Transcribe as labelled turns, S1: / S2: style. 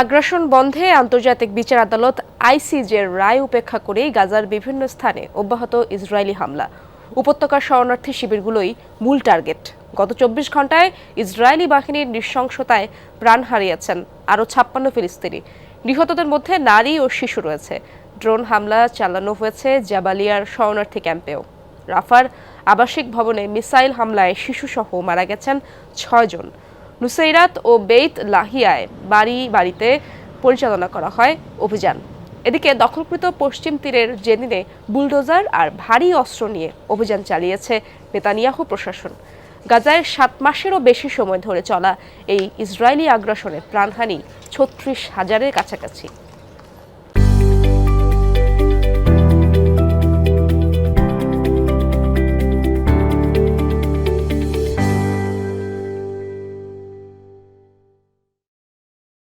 S1: আগ্রাসন বন্ধে আন্তর্জাতিক বিচার আদালত আইসিজের রায় উপেক্ষা করেই গাজার বিভিন্ন স্থানে অব্যাহত ইসরায়েলি হামলা। উপত্যকার শরণার্থী শিবিরগুলোই মূল টার্গেট। গত চব্বিশ ঘন্টায় ইসরায়েলি বাহিনীর নৃশংসতায় প্রাণ হারিয়েছেন আরও ছাপ্পান্ন ফিলিস্তিনি। নিহতদের মধ্যে নারী ও শিশু রয়েছে। ড্রোন হামলা চালানো হয়েছে জাবালিয়ার শরণার্থী ক্যাম্পেও। রাফার আবাসিক ভবনে মিসাইল হামলায় শিশুসহ মারা গেছেন ছয়জন। নুসৈরাত ও বেইত লাহিয়ায় বাড়ি বাড়িতে পরিচালনা করা হয় অভিযান। এদিকে দখলকৃত পশ্চিম তীরের জেনিনে বুলডোজার আর ভারী অস্ত্র নিয়ে অভিযান চালিয়েছে নেতানিয়াহু প্রশাসন। গাজায় সাত মাসেরও বেশি সময় ধরে চলা এই ইসরায়েলি আগ্রাসনে প্রাণহানি ছত্রিশ হাজারের কাছাকাছি।